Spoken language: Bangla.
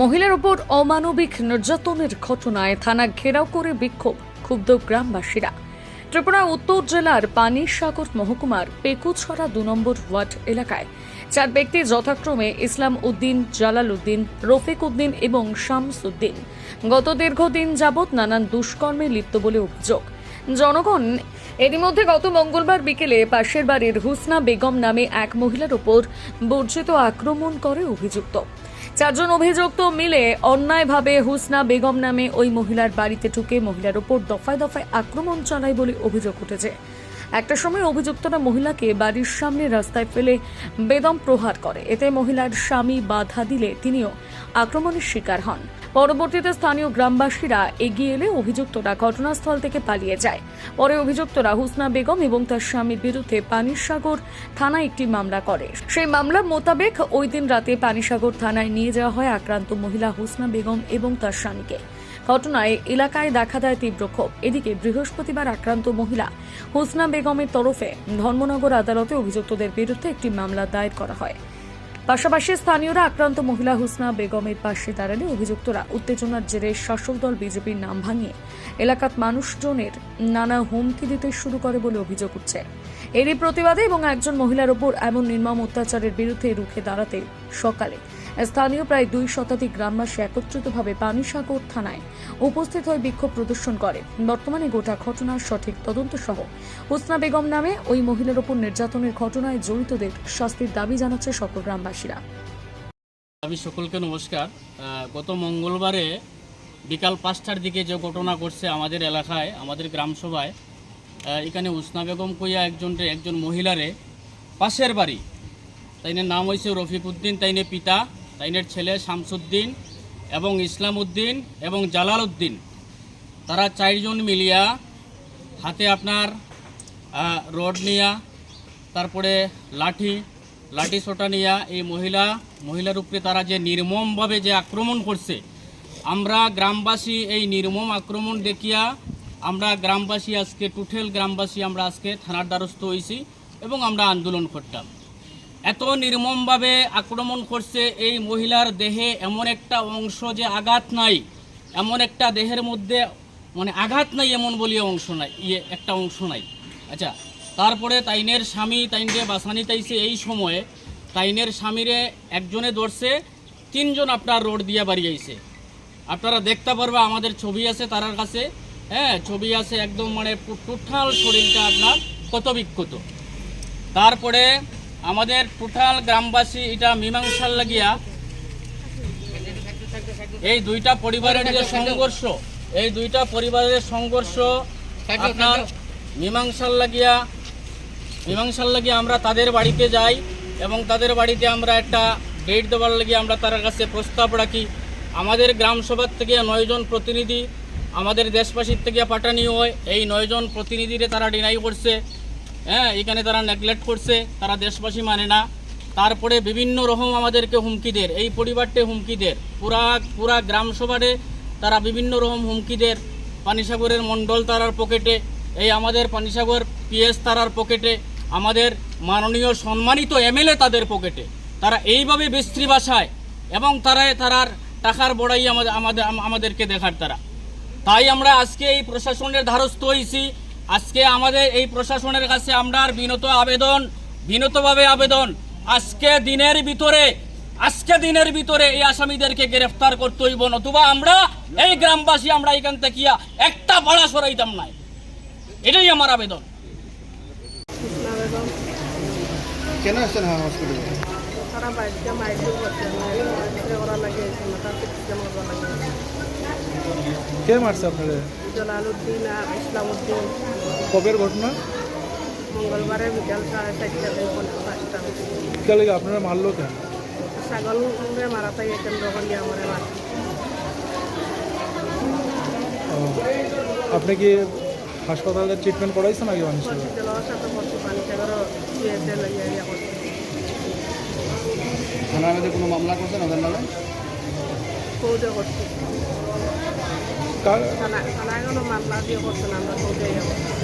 মহিলার উপর অমানবিক নির্যাতনের ঘটনায় থানা ঘেরাও করে বিক্ষোভ, ক্ষুব্ধ গ্রামবাসীরা। ত্রিপুরা উত্তর জেলার পানিসাগর মহকুমার পেকুছড়া দু নম্বর ওয়ার্ড এলাকায় চার ব্যক্তি যথাক্রমে ইসলাম উদ্দিন, জালাল উদ্দিন, রফিক উদ্দিন এবং শামস উদ্দিন। গত দীর্ঘদিন যাবৎ নানান দুষ্কর্মে লিপ্ত বলে অভিযোগ। জনগণ এরই মধ্যে গত মঙ্গলবার বিকেলে পাশের বাড়ির হুসনা বেগম নামে এক মহিলার উপর বর্জিত আক্রমণ করে অভিযুক্ত। চারজন অভিযুক্ত মিলে অন্যায়ভাবে হুসনা বেগম নামে ওই মহিলার বাড়িতে ঢুকে মহিলার ওপর দফায় দফায় আক্রমণ চালায় বলে অভিযোগ উঠেছে। একটা সময় অভিযুক্তরা মহিলাকে বাড়ির সামনে রাস্তায় ফেলে বেদম প্রহার করে। এতে মহিলার স্বামী বাধা দিলে তিনিও আক্রমণের শিকার হন। পরবর্তীতে স্থানীয় গ্রামবাসীরা এগিয়ে এলে অভিযুক্তরা ঘটনাস্থল থেকে পালিয়ে যায়। পরে অভিযুক্তরা হুসনা বেগম এবং তার স্বামীর বিরুদ্ধে পানিসাগর থানায় একটি মামলা করে। সেই মামলা মোতাবেক ওই দিন রাতে পানিসাগর থানায় নিয়ে যাওয়া হয় আক্রান্ত মহিলা হুসনা বেগম এবং তার স্বামীকে। ঘটনায় এলাকায় দেখা দেয় তীব্র ক্ষোভ। এদিকে বৃহস্পতিবার আক্রান্ত মহিলা হোসনা বেগমের তরফে ধর্মনগর আদালতে অভিযুক্তদের বিরুদ্ধে একটি মামলা দায়ের করা হয়। পাশাপাশি স্থানীয়রা আক্রান্ত মহিলা হুসনা বেগমের পাশে দাঁড়ালে অভিযুক্তরা উত্তেজনার জেরে শাসক দল বিজেপির নাম ভাঙিয়ে এলাকার মানুষজনের নানা হুমকি দিতে শুরু করে বলে অভিযোগ উঠছে। এরই প্রতিবাদে এবং একজন মহিলার ওপর এমন নির্মম অত্যাচারের বিরুদ্ধে রুখে দাঁড়াতে সকালে স্থানীয় প্রায় দুই শতাধিক গ্রামবাসী একত্রিতভাবে পানিসাগর থানায় উপস্থিত হয়ে বিক্ষোভ প্রদর্শন করে। বর্তমানে গোটা ঘটনার সঠিক তদন্ত সহ হুসনা বেগম নামে ওই মহিলার ওপর নির্যাতনের ঘটনায় জড়িতদের শাস্তির দাবি জানাচ্ছে সকল গ্রামবাসীরা। আমি সকলকে নমস্কার। গত মঙ্গলবারে বিকাল পাঁচটার দিকে যে ঘটনা ঘটছে আমাদের এলাকায়, আমাদের গ্রাম সভায় এখানে উসনা বেগম কইয়া একজন একজন মহিলারে পাশের বাড়ি, তাইনের নাম হয়েছে রফিক উদ্দিন তাইনের পিতা তাইনের ছেলে শামসুদ্দিন এবং ইসলাম উদ্দিন এবং জালাল উদ্দিন তারা চারজন মিলিয়া হাতে আপনার রড নিয়া, তারপরে লাঠি লাঠি সোটা নিয়া এই মহিলা, মহিলার উপরে তারা যে নির্মমভাবে যে আক্রমণ করছে, আমরা গ্রামবাসী এই নির্মম আক্রমণ দেখিয়া আমরা গ্রামবাসী আজকে, টুঠেল গ্রামবাসী আমরা আজকে থানার দ্বারস্থ হয়েছি এবং আমরা আন্দোলন করতাম। এত নির্মমভাবে আক্রমণ করছে এই মহিলার দেহে এমন একটা অংশ যে আঘাত নাই, এমন একটা দেহের মধ্যে মানে আঘাত নাই এমন বলিয়ে অংশ নাই ইয়ে একটা অংশ নাই। আচ্ছা তারপরে তাইনের স্বামী তাইনরে বাসানি তাইছে এই সময়ে। তাইনের স্বামীরে একজনে ধরছে, তিনজন আপনার রোড দিয়া বাড়ি আইছে। আপনারা দেখতে পারবে, আমাদের ছবি আছে তারার কাছে। হ্যাঁ ছবি আছে একদম মানে টোটাল শরীরটা আপনার কত বিক্ষত তারপরে আমাদের টোটাল গ্রামবাসী এটা মীমাংসার লাগিয়া এই দুইটা পরিবারের যে সংঘর্ষ, এই দুইটা পরিবারের সংঘর্ষ আপনার মীমাংসার লাগিয়া মীমাংসার লাগিয়া আমরা তাদের বাড়িতে যাই এবং তাদের বাড়িতে আমরা একটা ডেট দেওয়ার লাগিয়ে আমরা তার কাছে প্রস্তাব রাখি। আমাদের গ্রামসভার থেকে নয়জন প্রতিনিধি, আমাদের দেশবাসীর থেকে পাঠানি হয়। এই নয়জন প্রতিনিধিরে তারা ডিনাই করছে। হ্যাঁ এখানে তারা নেগলেক্ট করছে, তারা দেশবাসী মানে না। তারপরে বিভিন্ন রকম আমাদেরকে হুমকি দের এই পরিবারটি হুমকি দের পুরা পুরা গ্রাম সভারে তারা বিভিন্ন রকম হুমকি দের পানিসাগরের মণ্ডল তারার পকেটে এই আমাদের পানিসাগর, পিএস তারার পকেটে আমাদের মাননীয় সম্মানিত এমএলএ তাদের পকেটে তারা এইভাবে বিস্ত্রী ভাষায় এবং তারা তারার টাকার বড়াই আমাদের আমাদেরকে দেখার তারা। তাই আমরা আজকে এই প্রশাসনের ধারস্থ হয়েছি আজকে আমাদের এই প্রশাসনের কাছে আমরা বিনত আবেদন বিনতভাবে আবেদন আজকে দিনের ভিতরে আজকে দিনের ভিতরে এই আসামিদেরকে গ্রেফতার করতে হইব নতুবা আমরা এই গ্রামবাসী আমরা এখান থেকে একটা ভাড়া সরাইতাম নাই। এটাই আমার আবেদন। কেন আসছেন হ্যাঁ কে মারছে আপনারা জলালউদ্দিন আর ইসলামউদ্দিন। কবের ঘটনা? মঙ্গলবারে বিকাল সাড়ে চারটা থেকে পনেরো পাঁচটা লাগে আপনারা মারলো কেন? ছাগলরে মারা তাই কেন্দ্র করিয়া আমার মার আপনি কি হাসপাতালে ট্রিটমেন্ট করাইছেন আগে করছি। থানার মধ্যে কোনো মামলা করছেন ওদের নামে? করছি থানায় কোনো মামলা দিয়ে করছেন আমরা কোর্টে করছি